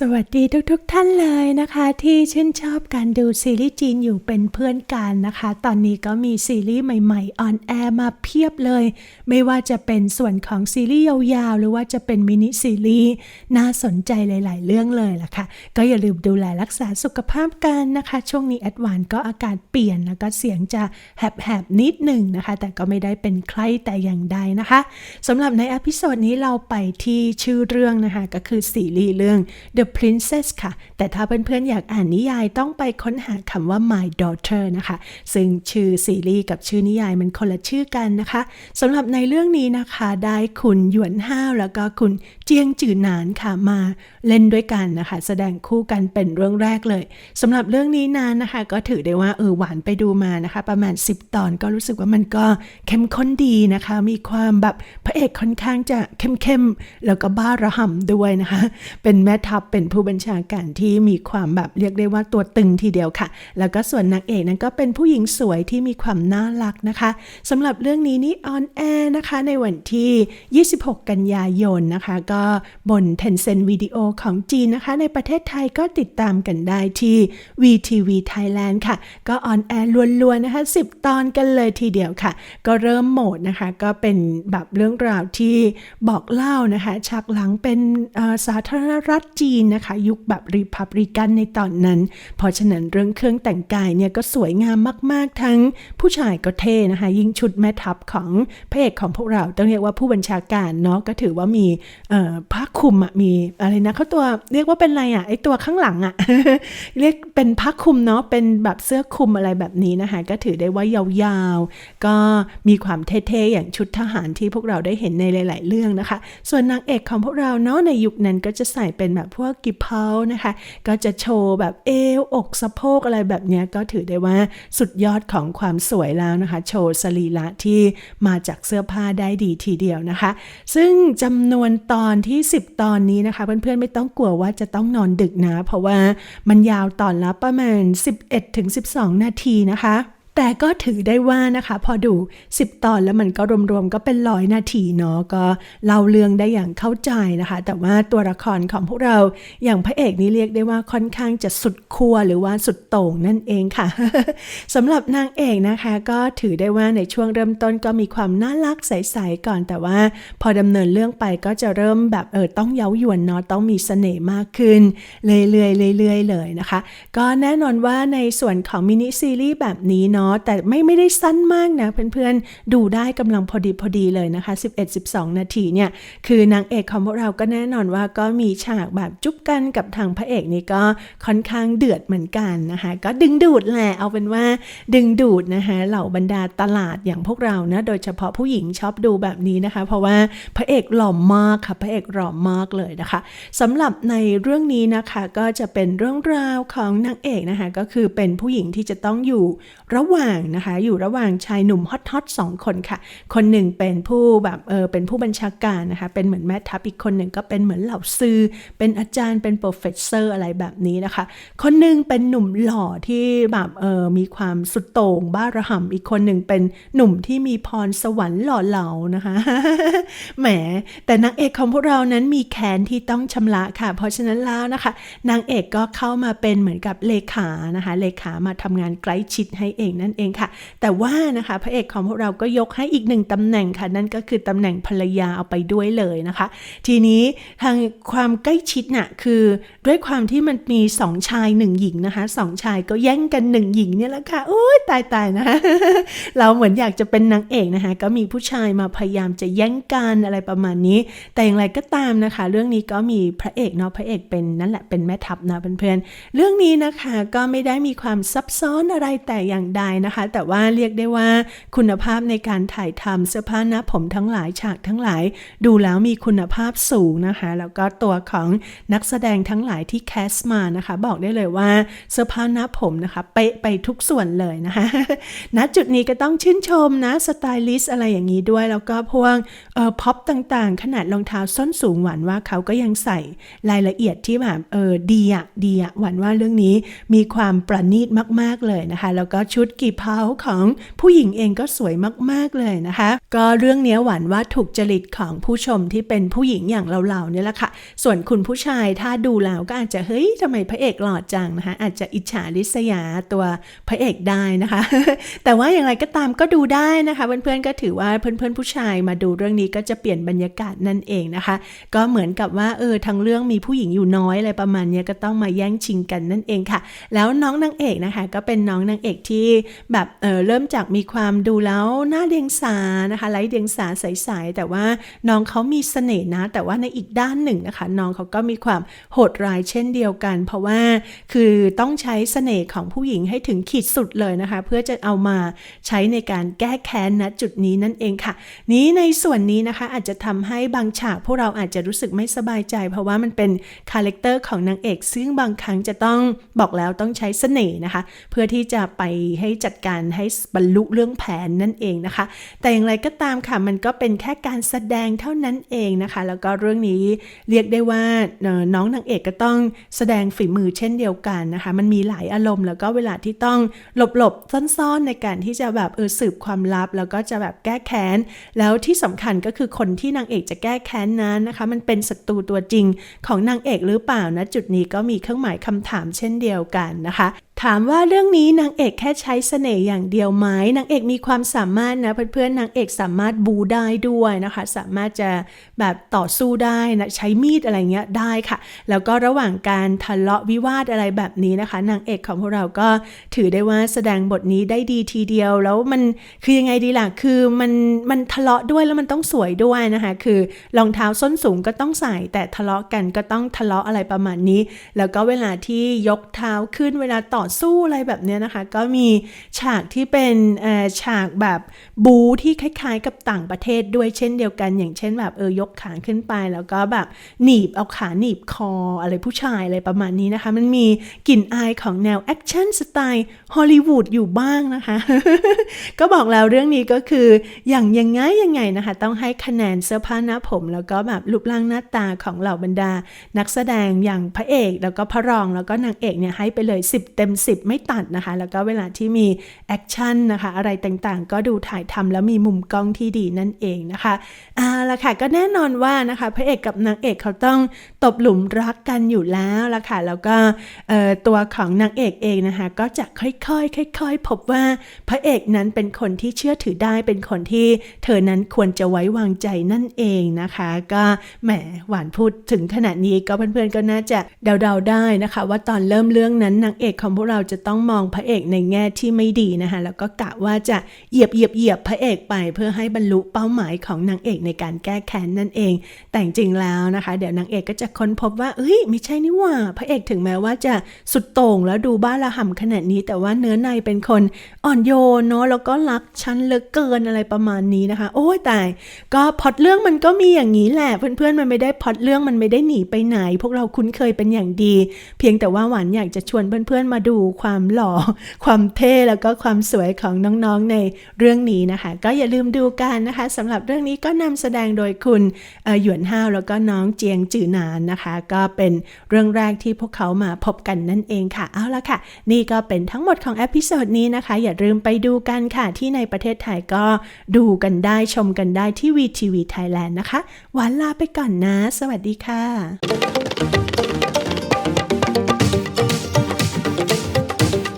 สวัสดีทุกๆทท่านเลยนะคะ ที่ชื่นชอบการดูซีรีส์จีนอยู่เป็นเพื่อนกันนะคะ ตอนนี้ก็มีซีรีส์ใหม่ๆออนแอร์มาเพียบเลย ไม่ว่าจะเป็นส่วนของซีรีส์ยาวๆ หรือว่าจะเป็นมินิซีรีส์น่าสนใจหลาย ๆ เรื่องเลยล่ะค่ะ ก็อย่าลืมดูแลรักษาสุขภาพกันนะคะ ช่วงนี้แอดวานก็อากาศเปลี่ยนแล้วก็เสียงจะแหบๆนิดหนึ่งนะคะ แต่ก็ไม่ได้เป็นไข้แต่อย่างใดนะคะสำหรับในอพิโซดนี้เราไปที่ชื่อเรื่องนะคะก็คือซีรีส์เรื่อง The Princess ค่ะ แต่ถ้าเพื่อนๆ อยากอ่านนิยายต้องไปค้นหาคำว่า My Daughter นะคะ ซึ่งชื่อซีรีส์กับชื่อนิยายมันคนละชื่อกันนะคะสำหรับในเรื่องนี้นะคะได้คุณหยวนห้าวแล้วก็คุณเจียงจือหนานค่ะมาเล่นด้วยกันนะคะ แสดงคู่กันเป็นเรื่องแรกเลยสำหรับเรื่องนี้นานนะคะ ก็ถือได้ว่าเออหวานไปดูมานะคะ ประมาณ 10 ตอนก็รู้สึกว่ามันก็เข้มข้นดีนะคะ มีความแบบพระเอกค่อนข้างจะเข้มๆแล้วก็บ้าระห่ำด้วยนะคะ เป็นแม่ทัพเป็นผู้บัญชาการที่มีความแบบเรียกได้ว่าตัวตึงทีเดียวค่ะ แล้วก็ส่วนนางเอกนั้นก็เป็นผู้หญิงสวยที่มีความน่ารักนะคะสำหรับเรื่องนี้นี่ออนแอร์นะคะในวันที่ 26 กันยายนนะคะ ก็บน Tencent Video ของจีนนะคะ ในประเทศไทยก็ติดตามกันได้ที่ VTV Thailand ค่ะ ก็ออนแอร์ล้วนๆนะคะ 10 ตอนกันเลยทีเดียวค่ะ ก็เริ่มโหมดนะคะ ก็เป็นแบบเรื่องราวที่บอกเล่านะคะฉากหลังเป็นสาธารณรัฐจีนนะคะ ยุคแบบรีพับริกันในตอนนั้น เพราะฉะนั้นเรื่องเครื่องแต่งกายเนี่ยก็สวยงามมากๆ ทั้งผู้ชายก็เท่นะคะ ยิ่งชุดแม่ทัพของพระเอกของพวกเราต้องเรียกว่าผู้บัญชาการเนาะก็ถือว่ามีผ้าคลุมอะมีอะไรนะเขาตัวเรียกว่าเป็นอะไรอะไอตัวข้างหลังอะเรียกเป็นผ้าคลุมเนาะเป็นแบบเสื้อคลุมอะไรแบบนี้นะคะ ก็ถือได้ว่ายาวๆ ก็มีความเท่ๆอย่างชุดทหารที่พวกเราได้เห็นในหลาย ๆ เรื่องนะคะ ส่วนนางเอกของพวกเราเนาะในยุคนั้นก็จะใส่เป็นแบบพวกกิบเพานะคะ ก็จะโชว์แบบเอวอกสะโพกอะไรแบบนี้ก็ถือได้ว่าสุดยอดของความสวยแล้วนะคะ โชว์สรีระที่มาจากเสื้อผ้าได้ดีทีเดียวนะคะ ซึ่งจำนวนตอนที่ 10 ตอนนี้นะคะ เพื่อนๆไม่ต้องกลัวว่าจะต้องนอนดึกนะ เพราะว่ามันยาวตอนละประมาณ 11-12 นาทีนะคะ แต่ก็ถือได้ว่านะคะ พอดู 10 ตอนแล้วมันก็รวมๆก็เป็นร้อยนาทีเนาะก็เล่าเรื่องได้อย่างเข้าใจนะคะ แต่ว่าตัวละครของพวกเราอย่างพระเอกนี่เรียกได้ว่าค่อนข้างจะสุดขั้วหรือว่าสุดโต่งนั่นเองค่ะสำหรับนางเอกนะคะ ก็ถือได้ว่าในช่วงเริ่มต้นก็มีความน่ารักใสๆก่อน แต่ว่าพอดำเนินเรื่องไปก็จะเริ่มแบบเออต้องเย้ายวนเนาะต้องมีเสน่ห์มากขึ้นเรื่อยๆเรื่อยๆเลยนะคะ ก็แน่นอนว่าในส่วนของมินิซีรีส์แบบนี้เนาะแต่ไม่ไม่ได้สั้นมากนะเพื่อนๆ ดูได้กำลังพอดีพอดีเลยนะคะ 11-12 นาทีเนี่ยคือนางเอกของพวกเราก็แน่นอนว่าก็มีฉากแบบจุ๊บกันกับทางพระเอกนี่ก็ค่อนข้างเดือดเหมือนกันนะคะ ก็ดึงดูดแหละเอาเป็นว่าดึงดูดนะคะเหล่าบรรดาตลาดอย่างพวกเรานะโดยเฉพาะผู้หญิงชอบดูแบบนี้นะคะ เพราะว่าพระเอกหล่อมากค่ะพระเอกหล่อมากเลยนะคะสำหรับในเรื่องนี้นะคะก็จะเป็นเรื่องราวของนางเอกนะคะก็คือเป็นผู้หญิงที่จะต้องอยู่ระหว่างนะคะ อยู่ระหว่างชายหนุ่มฮอตฮอตสองคนค่ะ คนหนึ่งเป็นผู้แบบเออเป็นผู้บัญชาการนะคะ เป็นเหมือนแม่ทัพอีกคนหนึ่งก็เป็นเหมือนเหล่าซื้อ เป็นอาจารย์เป็นโปรเฟสเซอร์อะไรแบบนี้นะคะ คนหนึ่งเป็นหนุ่มหล่อที่แบบเออมีความสุดโต่งบ้าระห่ำอีกคนหนึ่งเป็นหนุ่มที่มีพรสวรรค์หล่อเหลานะคะแหม แต่นางเอกของพวกเรานั้นมีแค้นที่ต้องชำระค่ะ เพราะฉะนั้นแล้วนะคะ นางเอกก็เข้ามาเป็นเหมือนกับเลขานะคะ เลขามาทำงานใกล้ชิดให้เองนันเองค่ะ แต่ว่านะคะพระเอกของพวกเราก็ยกให้อีกหนึ่งตำแหน่งค่ะ นั่นก็คือตำแหน่งภรรยาเอาไปด้วยเลยนะคะ ทีนี้ทางความใกล้ชิดน่ะคือด้วยความที่มันมีสองชายหนึ่งหญิงนะคะสองชายก็แย่งกันหนึ่งหญิงเนี่ยแหละค่ะโอ้ยตายตายนะคะเราเหมือนอยากจะเป็นนางเอกนะคะ ก็มีผู้ชายมาพยายามจะแย่งกันอะไรประมาณนี้ แต่อย่างไรก็ตามนะคะ เรื่องนี้ก็มีพระเอกเนาะพระเอกเป็นนั่นแหละเป็นแม่ทัพนะเพื่อนๆเรื่องนี้นะคะก็ไม่ได้มีความซับซ้อนอะไรแต่อย่างใดนะคะ แต่ว่าเรียกได้ว่าคุณภาพในการถ่ายทำเสื้อผ้าหน้าผมทั้งหลายฉากทั้งหลาย ดูแล้วมีคุณภาพสูงนะคะ แล้วก็ตัวของนักแสดงทั้งหลายที่แคสมานะคะ บอกได้เลยว่าเสื้อผ้าหน้าผมนะคะเป๊ะไปทุกส่วนเลยนะคะณจุดนี้ก็ต้องชื่นชมนะสไตลิสอะไรอย่างนี้ด้วย แล้วก็พวกเอ่อพ็อปต่างๆ ขนาดรองเท้าส้นสูงหวานว่าเขาก็ยังใส่รายละเอียดที่แบบเออดีอะดีอะหวานว่าเรื่องนี้มีความประณีตมาก ๆ เลยนะคะ แล้วก็ชุดกี่เผาของผู้หญิงเองก็สวยมากๆเลยนะคะ ก็เรื่องเนี้ยหวานว่าถูกจริตของผู้ชมที่เป็นผู้หญิงอย่างเราๆเนี่ยแหละค่ะ ส่วนคุณผู้ชายถ้าดูแล้วก็อาจจะเฮ้ยทำไมพระเอกหล่อจังนะคะอาจจะอิจฉาริษยาตัวพระเอกได้นะคะ แต่ว่าอย่างไรก็ตามก็ดูได้นะคะเพื่อนๆก็ถือว่าเพื่อนๆผู้ชายมาดูเรื่องนี้ก็จะเปลี่ยนบรรยากาศนั่นเองนะคะ ก็เหมือนกับว่าเออทั้งเรื่องมีผู้หญิงอยู่น้อยอะไรประมาณนี้ก็ต้องมาแย่งชิงกันนั่นเองค่ะ แล้วน้องนางเอกนะคะ ก็เป็นน้องนางเอกที่แบบเเริ่มจากมีความดูแล้วหน้าเดียงสานะคะไร้เดียงสาใสๆแต่ว่าน้องเขามีเสน่ห์นะ แต่ว่าในอีกด้านหนึ่งนะคะ น้องเขาก็มีความโหดร้ายเช่นเดียวกัน เพราะว่าคือต้องใช้เสน่ห์ของผู้หญิงให้ถึงขีดสุดเลยนะคะ เพื่อจะเอามาใช้ในการแก้แค้นณจุดนี้นั่นเองค่ะ นี้ในส่วนนี้นะคะอาจจะทำให้บางฉากพวกเราอาจจะรู้สึกไม่สบายใจ เพราะว่ามันเป็นคาแรคเตอร์ของนางเอก ซึ่งบางครั้งจะต้องบอกแล้วต้องใช้เสน่ห์นะคะ เพื่อที่จะไปให้จัดการให้บรรลุเรื่องแผนนั่นเองนะคะ แต่อย่างไรก็ตามค่ะมันก็เป็นแค่การแสดงเท่านั้นเองนะคะ แล้วก็เรื่องนี้เรียกได้ว่าน้องนางเอกก็ต้องแสดงฝีมือเช่นเดียวกันนะคะ มันมีหลายอารมณ์แล้วก็เวลาที่ต้องหลบๆซ่อนๆ ในการที่จะแบบเออสืบความลับ แล้วก็จะแบบแก้แค้น แล้วที่สำคัญก็คือคนที่นางเอกจะแก้แค้นนั้นนะคะ มันเป็นศัตรูตัวจริงของนางเอกหรือเปล่านะจุดนี้ก็มีเครื่องหมายคำถามเช่นเดียวกันนะคะ ถามว่าเรื่องนี้นางเอกแค่ใช้เสน่ห์อย่างเดียวไหมนางเอกมีความสามารถนะเพื่อนๆนางเอกสามารถบูได้ด้วยนะคะ สามารถจะแบบต่อสู้ได้นะใช้มีดอะไรเงี้ยได้ค่ะ แล้วก็ระหว่างการทะเลาะวิวาทอะไรแบบนี้นะคะ นางเอกของพวกเราก็ถือได้ว่าแสดงบทนี้ได้ดีทีเดียว แล้วมันคือยังไงดีล่ะคือมันมันทะเลาะด้วยแล้วมันต้องสวยด้วยนะคะ คือรองเท้าส้นสูงก็ต้องใส่ แต่ทะเลาะกันก็ต้องทะเลาะอะไรประมาณนี้ แล้วก็เวลาที่ยกเท้าขึ้นเวลาต่อสู้อะไรแบบเนี้ยนะคะ ก็มีฉากที่เป็นฉากแบบบูที่คล้ายๆ กับต่างประเทศด้วยเช่นเดียวกัน อย่างเช่นแบบเออยกขาขึ้นไป แล้วก็แบบหนีบเอาขาหนีบคออะไรผู้ชายอะไรประมาณนี้นะคะ มันมีกลิ่นอายของแนวแอคชั่นสไตล์ฮอลลีวูดอยู่บ้างนะคะ ก็บอกแล้วเรื่องนี้ก็คืออย่างยังไงยังไงนะคะ ต้องให้คะแนนเสื้อผ้าหน้าผม แล้วก็แบบรูปร่างหน้าตาของเหล่าบรรดา นักแสดงอย่างพระเอก แล้วก็พระรองแล้วก็นางเอกเนี่ยให้ไปเลย 10 เต็ม10 ไม่ตัดนะคะ แล้วก็เวลาที่มีแอคชั่นนะคะ อะไรต่างๆ ก็ดูถ่ายทำแล้วมีมุมกล้องที่ดีนั่นเองนะคะเอาละค่ะ ก็แน่นอนว่านะคะพระเอกกับนางเอกเขาต้องตบหลุมรักกันอยู่แล้วละค่ะ แล้วก็ตัวของนางเอกเองนะคะ ก็จะค่อยๆ ค่อย ๆ พบว่าพระเอกนั้นเป็นคนที่เชื่อถือได้เป็นคนที่เธอนั้นควรจะไว้วางใจนั่นเองนะคะ ก็แหมหวานพูดถึงขนาดนี้ก็เพื่อนๆก็น่าจะเดาๆได้นะคะ ว่าตอนเริ่มเรื่องนั้นนางเอกของพวเราจะต้องมองพระเอกในแง่ที่ไม่ดีนะคะแล้วก็กะว่าจะเหยียบเหยียบเหยียบพระเอกไป เพื่อให้บรรลุเป้าหมายของนางเอกในการแก้แค้นนั่นเอง แต่จริงๆแล้วนะคะ เดี๋ยวนางเอกก็จะค้นพบว่าเอ้ยไม่ใช่นี่ว่า พระเอกถึงแม้ว่าจะสุดโต่งแล้วดูบ้าระห่ำขนาดนี้ แต่ว่าเนื้อในเป็นคนอ่อนโยนเนาะแล้วก็รักฉันเหลือเกินอะไรประมาณนี้นะคะ โอ้ยตายก็พอดเรื่องมันก็มีอย่างนี้แหละเพื่อนๆมันไม่ได้พอดเรื่องมันไม่ได้หนีไปไหน พวกเราคุ้นเคยเป็นอย่างดี เพียงแต่ว่าหวานอยากจะชวนเพื่อนๆมาดูความหล่อ ความเท่แล้วก็ความสวยของน้องๆในเรื่องนี้นะคะ ก็อย่าลืมดูกันนะคะสำหรับเรื่องนี้ก็นำแสดงโดยคุณหยวนห้าวแล้วก็น้องเจียงจือนานนะคะ ก็เป็นเรื่องแรกที่พวกเขามาพบกันนั่นเองค่ะเอาละค่ะ นี่ก็เป็นทั้งหมดของเอพิโซดนี้นะคะ อย่าลืมไปดูกันค่ะ ที่ในประเทศไทยก็ดูกันได้ชมกันได้ที่ VTV Thailand นด์นะคะหวานลาไปก่อนนะ สวัสดีค่ะ